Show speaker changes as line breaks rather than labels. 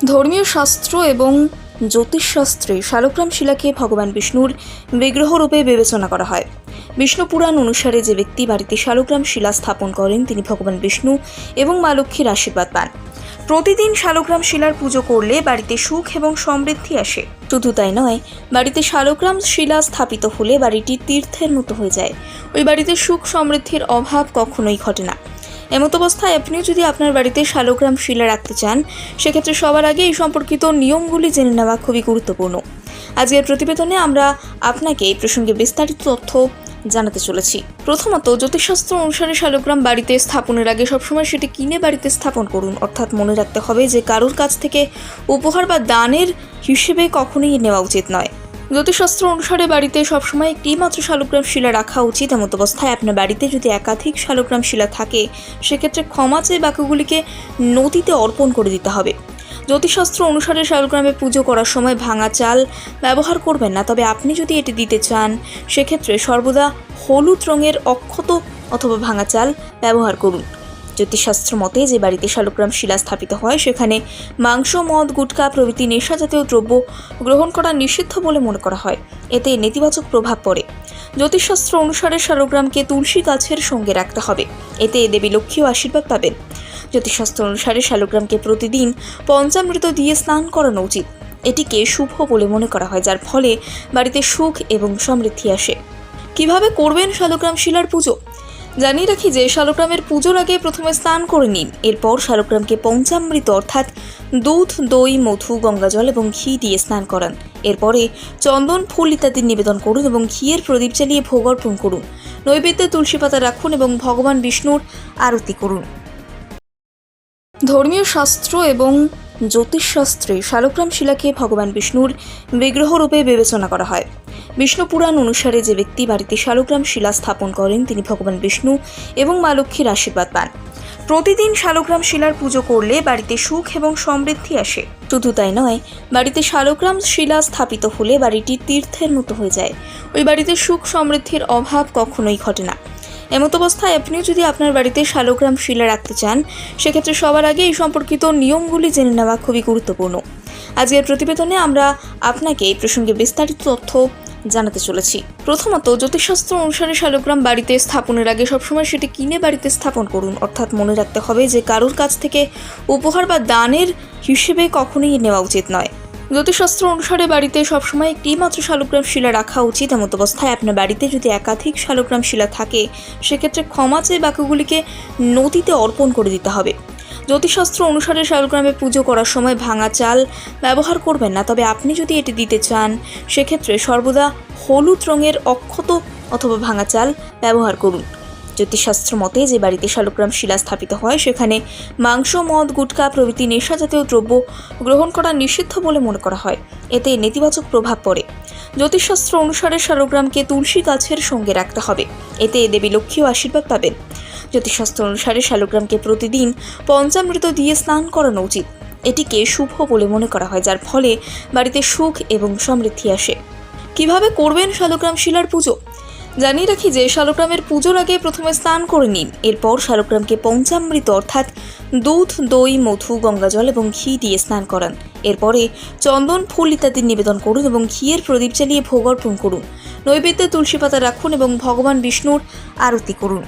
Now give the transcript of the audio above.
ধর্মীয় শাস্ত্র এবং জ্যোতিষশাস্ত্রে শালগ্রাম শিলাকে ভগবান বিষ্ণুর বিগ্রহরূপে বিবেচনা করা হয়। বিষ্ণু পুরাণ অনুসারে যে ব্যক্তি বাড়িতে শালগ্রাম শিলা স্থাপন করেন, তিনি ভগবান বিষ্ণু এবং মা লক্ষ্মীর আশীর্বাদ পান। প্রতিদিন শালগ্রাম শিলার পুজো করলে বাড়িতে সুখ এবং সমৃদ্ধি আসে। শুধু তাই নয়, বাড়িতে শালগ্রাম শিলা স্থাপিত হলে বাড়িটি তীর্থের মতো হয়ে যায়। ওই বাড়িতে সুখ সমৃদ্ধির অভাব কখনোই ঘটে না। এমত অবস্থায় আপনিও যদি আপনার বাড়িতে শালগ্রাম শিলা রাখতে চান, সেক্ষেত্রে সবার আগে এই সম্পর্কিত নিয়মগুলি জেনে নেওয়া খুবই গুরুত্বপূর্ণ। আজকের প্রতিবেদনে আমরা আপনাকে এই প্রসঙ্গে বিস্তারিত তথ্য জানাতে চলেছি। প্রথমত, জ্যোতিষশাস্ত্র অনুসারে শালগ্রাম বাড়িতে স্থাপনের আগে সবসময় সেটি কিনে বাড়িতে স্থাপন করুন। অর্থাৎ মনে রাখতে হবে যে কারোর কাছ থেকে উপহার বা দানের হিসেবে কখনোই নেওয়া উচিত নয়। জ্যোতিষশাস্ত্র অনুসারে বাড়িতে সবসময় একটি মাত্র শালগ্রাম শিলা রাখা উচিত। এমত অবস্থায় আপনার বাড়িতে যদি একাধিক শালগ্রাম শিলা থাকে, সেক্ষেত্রে ক্ষমা চেয়ে বাক্যগুলিকে নদীতে অর্পণ করে দিতে হবে। জ্যোতিষশাস্ত্র অনুসারে শালগ্রামে পুজো করার সময় ভাঙা চাল ব্যবহার করবেন না, তবে আপনি যদি এটি দিতে চান, সেক্ষেত্রে সর্বদা হলুদ রঙের অক্ষত অথবা ভাঙা চাল ব্যবহার করুন। জ্যোতিষশাস্ত্র মতে যে বাড়িতে শালগ্রাম শিলা স্থাপিত হয়, সেখানে মাংস, মদ, গুটকা প্রভৃতি নেশাজাতীয় দ্রব্য গ্রহণ করা নিষিদ্ধ বলে মনে করা হয়। এতে নেতিবাচক প্রভাব পড়ে। জ্যোতিষশাস্ত্র অনুসারে শালগ্রামকে তুলসী গাছের সঙ্গে রাখতে হবে। এতে দেবী লক্ষ্মীও আশীর্বাদ পাবেন। জ্যোতিষশাস্ত্র অনুসারে শালগ্রামকে প্রতিদিন পঞ্চামৃত দিয়ে স্নান করানো উচিত। এটিকে শুভ বলে মনে করা হয়, যার ফলে বাড়িতে সুখ এবং সমৃদ্ধি আসে। কীভাবে করবেন শালগ্রাম শিলার পুজো? জানিয়ে রাখি যে শালগ্রামের পুজোর আগে প্রথমে স্নান করে নিন। এরপর শালগ্রামকে পঞ্চামৃত অর্থাৎ দুধ, দই, মধু, গঙ্গাজল এবং ঘি দিয়ে স্নান করান। এরপরে চন্দন, ফুল ইত্যাদি নিবেদন করুন এবং ঘিয়ের প্রদীপ জ্বালিয়ে ভোগ অর্পণ করুন। নৈবেদ্যে তুলসী পাতা রাখুন এবং ভগবান বিষ্ণুর আরতি করুন। ধর্মীয় শাস্ত্র এবং জ্যোতিষশাস্ত্রে শালগ্রাম শিলাকে ভগবান বিষ্ণুর বিগ্রহরূপে বিবেচনা করা হয়। বিষ্ণু পুরাণ অনুসারে যে ব্যক্তি বাড়িতে শালগ্রাম শিলা স্থাপন করেন, তিনি ভগবান বিষ্ণু এবং মা লক্ষ্মীর আশীর্বাদ পান। প্রতিদিন শালগ্রাম শিলার পুজো করলে বাড়িতে সুখ এবং সমৃদ্ধি আসে। শুধু তাই নয়, বাড়িতে শালগ্রাম শিলা স্থাপিত হলে বাড়িটি তীর্থের মতো হয়ে যায়। ওই বাড়িতে সুখ সমৃদ্ধির অভাব কখনোই ঘটে না। এমত অবস্থায় আপনিও যদি আপনার বাড়িতে শালগ্রাম শিলা রাখতে চান, সেক্ষেত্রে সবার আগে এই সম্পর্কিত নিয়মগুলি জেনে নেওয়া খুবই গুরুত্বপূর্ণ। আজকের প্রতিবেদনে আমরা আপনাকে এই প্রসঙ্গে বিস্তারিত তথ্য জানাতে চলেছি। প্রথমত, জ্যোতিষশাস্ত্র অনুসারে শালগ্রাম বাড়িতে স্থাপনের আগে সবসময় সেটি কিনে বাড়িতে স্থাপন করুন। অর্থাৎ মনে রাখতে হবে যে কারোর কাছ থেকে উপহার বা দানের হিসেবে কখনোই নেওয়া উচিত নয়। জ্যোতিষশাস্ত্র অনুসারে বাড়িতে সবসময় একটি মাত্র শালগ্রাম শিলা রাখা উচিত। এমত অবস্থায় আপনার বাড়িতে যদি একাধিক শালগ্রাম শিলা থাকে, সেক্ষেত্রে ক্ষমা চেয়ে বাক্যগুলিকে নদীতে অর্পণ করে দিতে হবে। জ্যোতিষশাস্ত্র অনুসারে শালগ্রামে পুজো করার সময় ভাঙা চাল ব্যবহার করবেন না। তবে আপনি যদি এটি দিতে চান, সেক্ষেত্রে সর্বদা হলুদ রঙের অক্ষত অথবা ভাঙা চাল ব্যবহার করুন। জ্যোতিষশাস্ত্র মতে, যে বাড়িতে শালগ্রাম শিলা স্থাপিত হয়, সেখানে মাংস, মদ, গুটকা প্রভৃতি নেশা জাতীয় দ্রব্য গ্রহণ করা নিষিদ্ধ বলে মনে করা হয়। এতে নেতিবাচক প্রভাব পড়ে। জ্যোতিষশাস্ত্র অনুসারে শালগ্রামকে তুলসী গাছের সঙ্গে রাখতে হবে। এতে দেবী লক্ষ্মীও আশীর্বাদ পাবেন। জ্যোতিষশাস্ত্র অনুসারে শালগ্রামকে প্রতিদিন পঞ্চামৃত দিয়ে স্নান করানো উচিত। এটিকে শুভ বলে মনে করা হয়, যার ফলে বাড়িতে সুখ এবং সমৃদ্ধি আসে। কীভাবে করবেন শালগ্রাম শিলার পুজো? জানিয়ে রাখি যে শালগ্রামের পুজোর আগে প্রথমে স্নান করে নিন। এরপর শালগ্রামকে পঞ্চামৃত অর্থাৎ দুধ, দই, মধু গঙ্গাজল এবং ঘি দিয়ে স্নান করান। এরপরে চন্দন, ফুল ইত্যাদি নিবেদন করুন এবং ঘিয়ের প্রদীপ জ্বালিয়ে ভোগ অর্পণ করুন। নৈবেদ্যে তুলসী পাতা রাখুন এবং ভগবান বিষ্ণুর আরতি করুন।